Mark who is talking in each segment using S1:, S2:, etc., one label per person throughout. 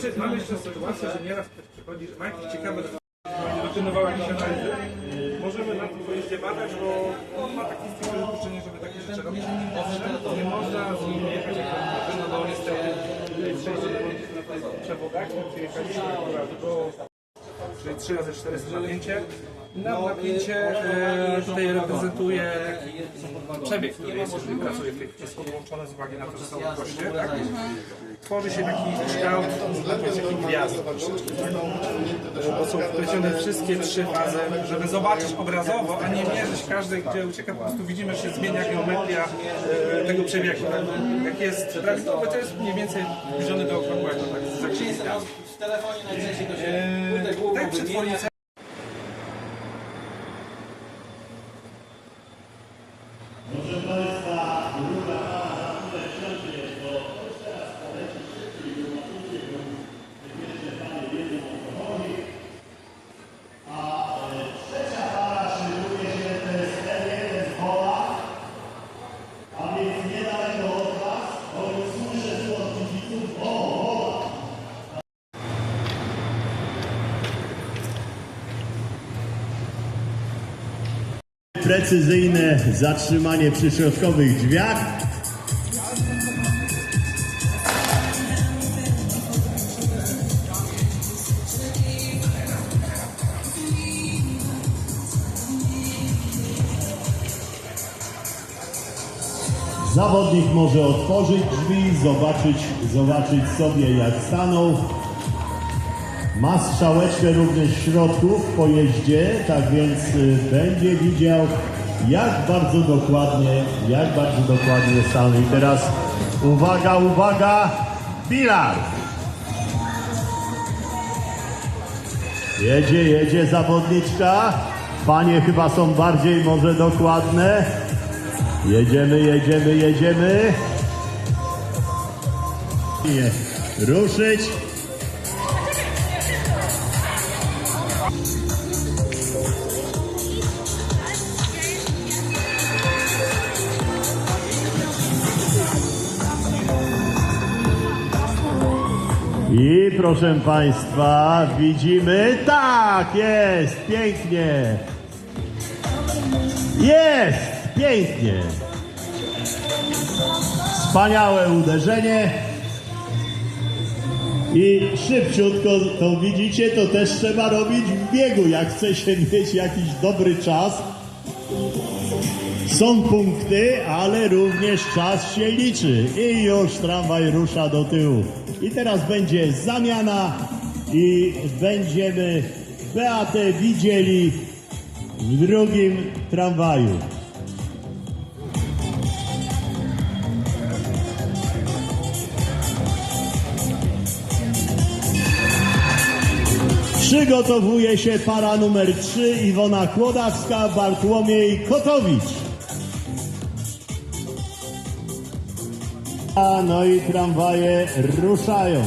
S1: Znaczy, mamy jeszcze sytuację, że nieraz ktoś przychodzi, że ma jakieś ciekawe wykonywała jakieś analizy. Możemy na tym pojeździe badać, bo on ma takie stricte dopuszczenie, żeby takie rzeczy robić. Owszem, nie można z nim jechać jak no bo on jest tutaj w przewodach, gdzie jechaliśmy akurat go czyli 3 razy 400 napięcie. Na napięcie e, tutaj reprezentuje taki przebieg, który jest, jeżeli pracuje w tej chwili, jest podłączony z uwagi na to, że są goście, tak? Tworzy się taki kształt, taki gwiazd. Bo są wplecione wszystkie trzy fazy, żeby zobaczyć obrazowo, a nie mierzyć każdej, gdzie ucieka, po prostu widzimy, że się zmienia geometria e, tego przebiegu. Jak jest prawidłowy, to jest mniej więcej zbliżony do okrągłego, tak, z zakrzyska.
S2: W telefonie najczęściej to się tutaj
S1: tak, przetwornice
S3: Precyzyjne zatrzymanie przy środkowych drzwiach. Zawodnik może otworzyć drzwi, zobaczyć, zobaczyć sobie jak stanął. Ma strzałeczkę również w środku w pojeździe, tak więc y, będzie widział jak bardzo dokładnie, jak bardzo dokładnie stanął. I teraz uwaga, uwaga, Pilar! Jedzie, jedzie zawodniczka. Panie chyba są bardziej może dokładne. Jedziemy, jedziemy, jedziemy. Ruszyć. I proszę Państwa, widzimy, tak, jest, pięknie. Jest, pięknie. Wspaniałe uderzenie. I szybciutko, to widzicie, to też trzeba robić w biegu, jak chce się mieć jakiś dobry czas. Są punkty, ale również czas się liczy. I już tramwaj rusza do tyłu. I teraz będzie zamiana i będziemy Beatę widzieli w drugim tramwaju. Przygotowuje się para numer 3 Iwona Kłodawska, Bartłomiej Kotowicz. No i tramwaje ruszają.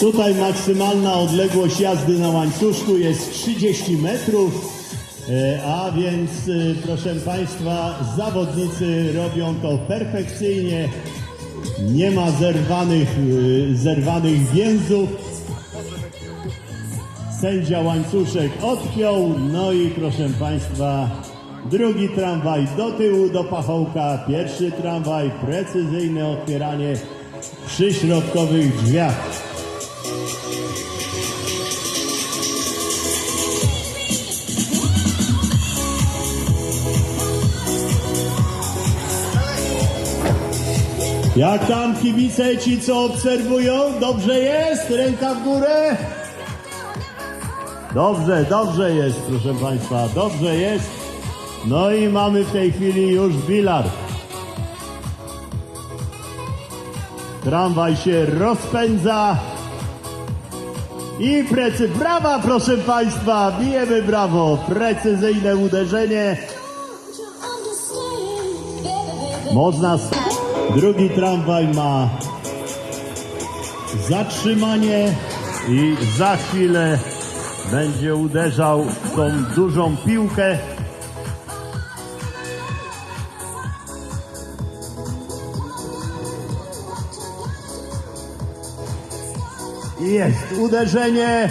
S3: Tutaj maksymalna odległość jazdy na łańcuszku jest 30 metrów, e, a więc e, proszę Państwa, zawodnicy robią to perfekcyjnie. Nie ma zerwanych, e, zerwanych więzów. Sędzia łańcuszek odpiął, no i proszę Państwa, drugi tramwaj do tyłu do pachołka, pierwszy tramwaj, precyzyjne otwieranie przy środkowych drzwiach. Jak tam kibice ci, co obserwują? Dobrze jest? Ręka w górę? Dobrze, dobrze jest, proszę Państwa, dobrze jest. No i mamy w tej chwili już bilar. Tramwaj się rozpędza. I precy... Brawa, proszę Państwa, bijemy brawo. Precyzyjne uderzenie. Można. Drugi tramwaj ma zatrzymanie. i za chwilę będzie uderzał w tą dużą piłkę. Jest uderzenie.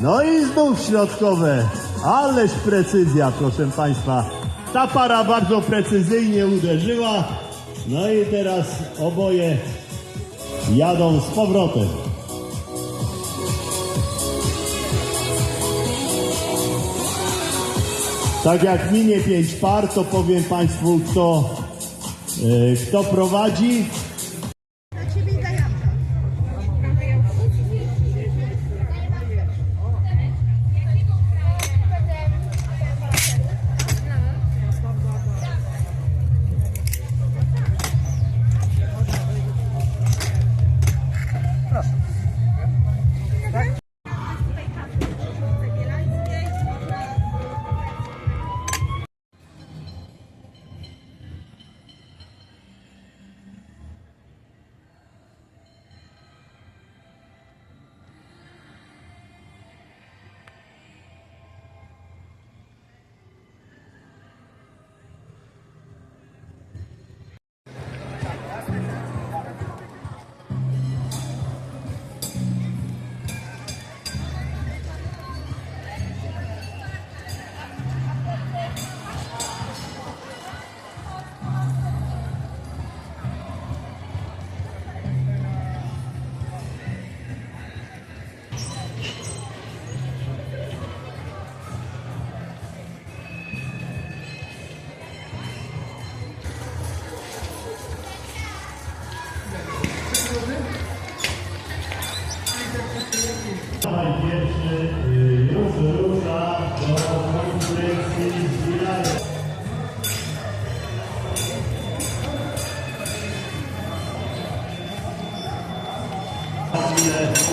S3: No i znów środkowe. Ależ precyzja, proszę Państwa. Ta para bardzo precyzyjnie uderzyła. No i teraz oboje jadą z powrotem. Tak jak minie pięć par, to powiem Państwu, kto, e, kto prowadzi.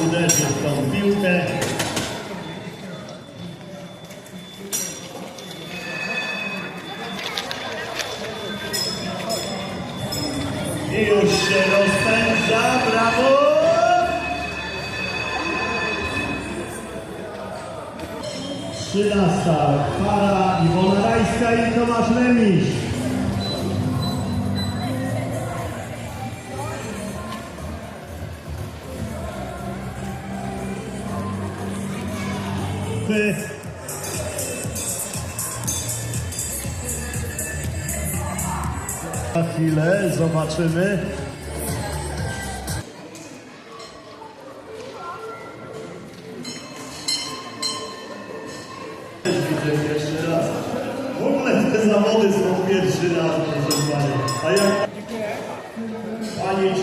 S3: Chwilę uderzy w tą piłkę. I już się rozpędza, brawo! Trzynasta para Iwona Rajska i Tomasz Lemisz. Chwilę zobaczymy. Pierwszy raz. W ogóle te zawody są pierwszy raz, proszę Pani. A jak Panie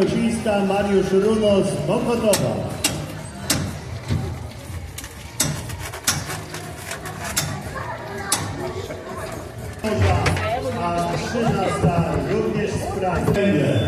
S3: Kosińska, Mariusz Runos, Mokotowa. A 13 również. O,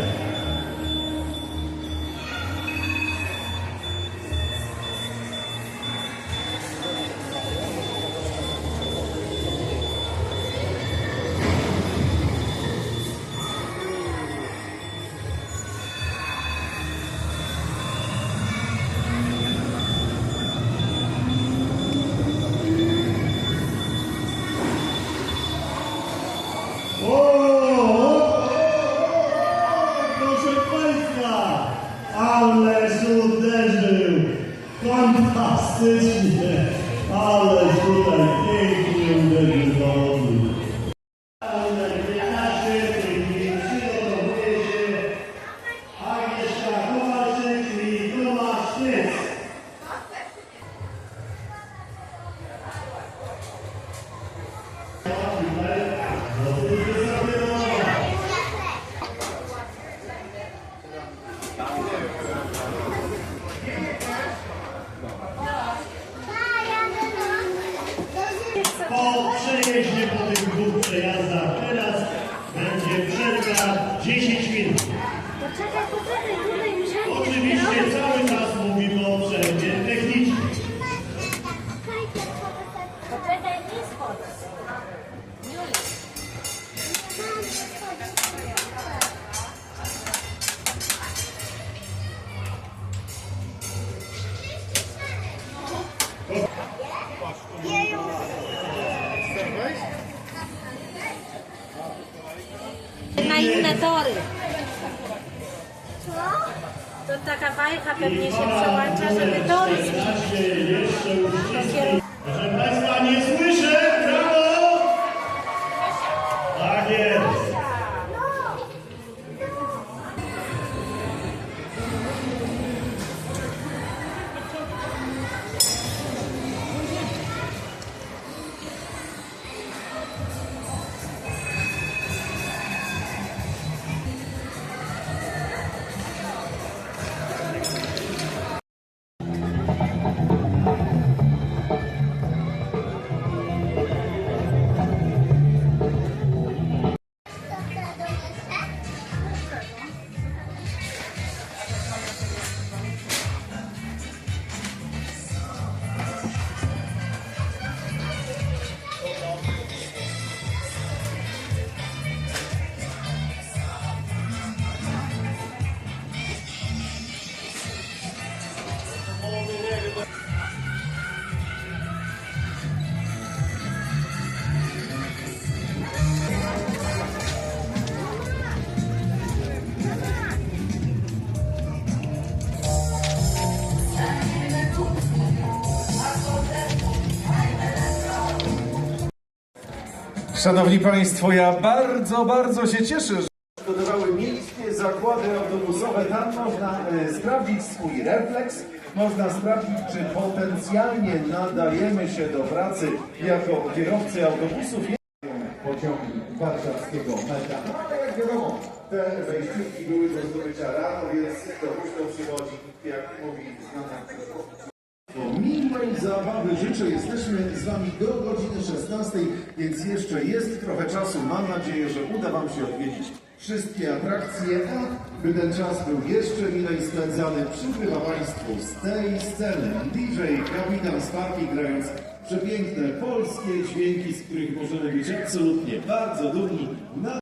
S3: ależ
S4: Na inne tory. To taka bajka pewnie się przełącza, żeby tory
S3: Razie
S5: Szanowni Państwo, ja bardzo, bardzo się cieszę, że
S6: przygotowały miejskie zakłady autobusowe. Tam można e, sprawdzić swój refleks, można sprawdzić, czy potencjalnie nadajemy się do pracy jako kierowcy autobusów. Pociągi warszawskiego metra. No ale jak wiadomo, te wejściówki były do zdobycia rano, więc to późno przychodzi, jak mówi znana zabawy życzę. Jesteśmy z Wami do godziny 16, więc jeszcze jest trochę czasu. Mam nadzieję, że uda Wam się odwiedzić wszystkie atrakcje, a by ten czas był jeszcze milej spędzany, przybywa Państwu z tej sceny DJ Kapitan Sparki grając przepiękne polskie dźwięki, z których możemy być absolutnie bardzo dumni.